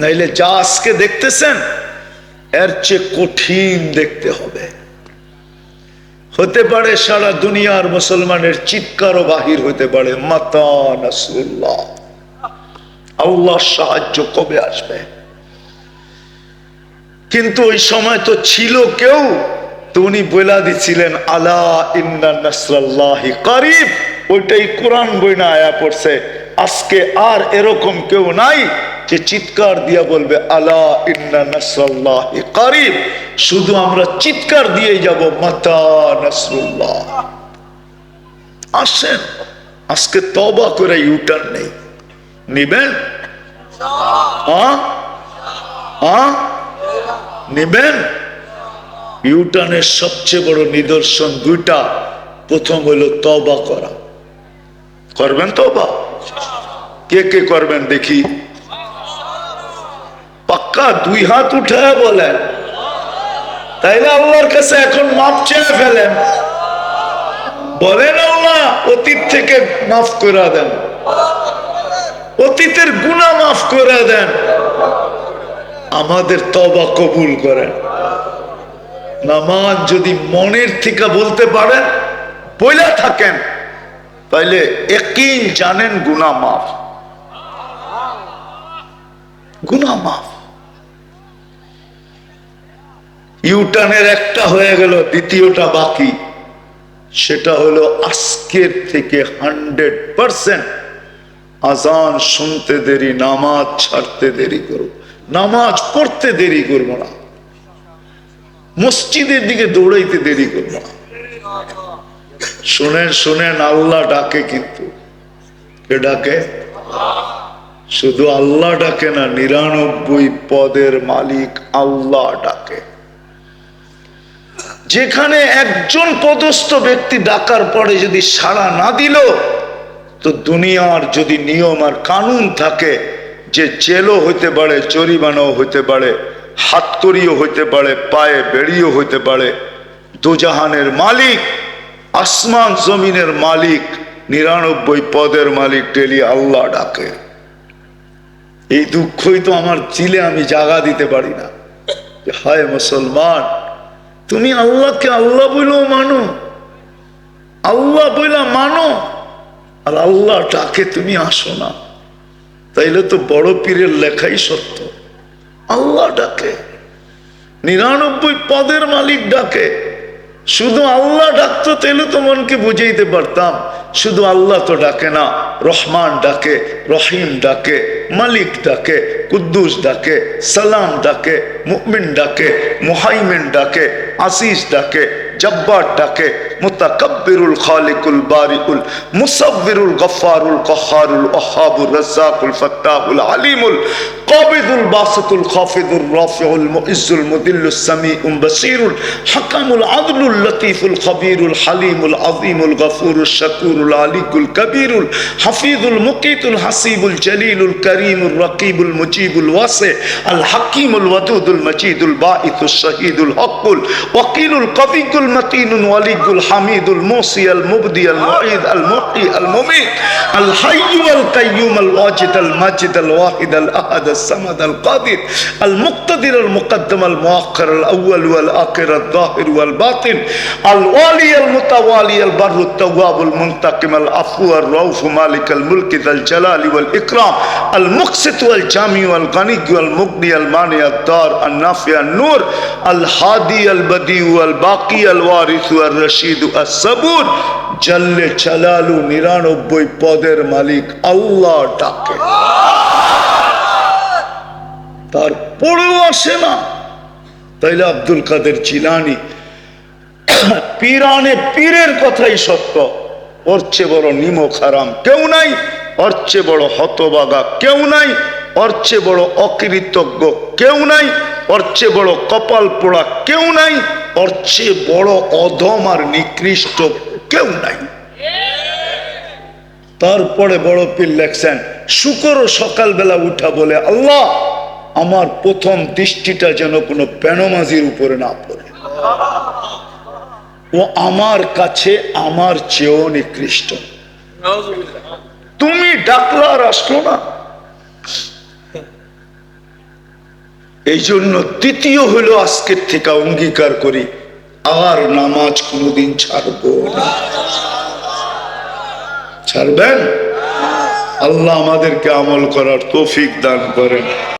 নাইলে যা আজকে দেখতেছেন? এর চেয়ে কঠিন দেখতে হবে। হতে পারে সারা দুনিয়ার মুসলমানের চিৎকারও বাহির হতে পারে। মাতা সাহায্য কবে আসবে? কিন্তু ওই সময় তো ছিল কেউ, তো উনি বলে দিছিলেন, আলা ইন্না নাসরাল্লাহি করিব। ওইটাই কোরআন বই না আয়া পড়ছে। আজকে আর এরকম কেউ নাই। যে চিৎকার দিয়া বলবে, আলা ইন্না শুধু আমরা চিৎকার দিয়ে যাব, মাতা আসেন। আজকে তবা করে ইউটার্ন নেই। নিবেন? নেবেন? ইউটার্নের সবচেয়ে বড় নিদর্শন দুইটা। প্রথম হলো তবা করা। করবেন তবা কে কে করবেন দেখি। পাক্কা দুই হাত উঠে বলেন। তাইলে আল্লাহর কাছে এখন মাপ চেয়ে ফেলেন? বলেন আল্লাহ, অতীত থেকে মাফ করে দেন। অতীতের গুণা মাফ করে দেন। আমাদের তবা কবুল করেন। নামাজ যদি মনের থেকে বলতে পারেন, বইলা থাকেন, তাইলে একই জানেন গুনা মাফ। গুনা মাফ। ইউটার্নের একটা হয়ে গেল, দ্বিতীয়টা বাকি। সেটা হলো আজকের থেকে হান্ড্রেড পার্সেন্ট আজান শুনতে দেরি, নামাজ ছাড়তে দেরি করো। নামাজ পড়তে দেরি করব না। মসজিদের দিকে দৌড়াইতে দেরি করব না। শোনেন শোনেন, আল্লাহ ডাকে কিন্তু। কে ডাকে? শুধু আল্লাহ ডাকে না, নিরানব্বই পদের মালিক আল্লাহ ডাকে। যেখানে একজন পদস্থ ব্যক্তি ডাকার পরে যদি সাড়া না দিল, তো দুনিয়ার যদি নিয়ম আর কানুন থাকে, যে জেলও হইতে পারে, জরিমানাও হইতে পারে, হাতকড়িও হইতে পারে, পায়ে বেড়িও হইতে পারে, দুজাহানের মালিক, আসমান জমিনের মালিক, নিরানব্বই পদের মালিক ডেলি আল্লাহ ডাকে। এই দুঃখই তো আমার চিলে আমি জাগা দিতে পারি না। হায় মুসলমান তুমি আল্লাহকে আল্লাহ বইলেও মানো। আল্লাহ বইলা মানো। আর আল্লাহ ডাকে তুমি আসো না। তাইলে তো বড় পীরের লেখাই সত্য। আল্লাহ ডাকে। নিরানব্বই পদের মালিক ডাকে। শুধু আল্লাহ ডাকতো তাইলে তো মনকে বুঝাইতে পারতাম। শুধু আল্লাহ তো ডাকে না। রহমান ডাকে রহিম ডাকে মালিক ডাকে কুদ্দুস ডাকে সালাম ডাকে মুমিন ডাকে মুহাইমিন ডাকে আসিস ডাকে জব্বার ডাকে মুতাকাব্বিরুল খালিকুল বারিউল মুসাব্বিরুল গফফারুল কহারুল ওহাবুর রাজ্জাকুল ফাত্তাহুল আলিমুল القابض الباسط الخافض الرافع المؤز المذل السميع البصير الحكم العدل اللطيف الخبير الحليم العظيم الغفور الشكور العليك الكبير الحفيظ المقيت الحسيب الجليل الكريم الرقيب المجيب الواسع الحكيم الودود المجيد الباعث الشهيد الحق الوكيل القوي المتين الولي الحميد الموصي المبدي المعيد المحيي المميت الحي والقيوم الواجد المجد الواحد الأحد الصمد القادر المقتدر المقدم المؤخر الاول والاخر الظاهر والباطن الوالي المتوالي البر التواب المنتقم العفو الرؤوف مالك الملك ذا الجلال والاكرام المقسط والجامع والغني والمغني المانع الدار النافع النور الهادي البديع والباقي الوارث والرشيد الصبور জাল্লে চালালু নিরানব্বই পদের মালিক আল্লাহ ডাকে তারপরেও আসে না। তাইলে আব্দুল কাদের চিলানি পীরানে পীরের কথাই সত্য। ওর চেয়ে বড় নিমক হারাম কেউ নাই, ওর চেয়ে বড় হতবাগা কেউ নাই, ওর চেয়ে বড় অকৃতজ্ঞ কেউ নাই, ওর চেয়ে বড় কপাল পোড়া কেউ নাই, ওর চেয়ে বড় অধম আর নিকৃষ্ট কেউ নাই। তারপরে বড় পীর লেখছেন শুকরও সকালবেলা উঠা বলে আল্লাহ আমার প্রথম দৃষ্টিটা যেন কোনো পেনমাজির উপরে না পড়ে। ও আমার কাছে, আমার চেয়েও নিকৃষ্ট। তুমি ডাকলা আর না। এই জন্য দ্বিতীয় হলো আজকের থেকে অঙ্গীকার করি, আর নামাজ কোনোদিন ছাড়বো না। ছাড়বেন? আল্লাহ আমাদেরকে আমল করার তৌফিক দান করেন।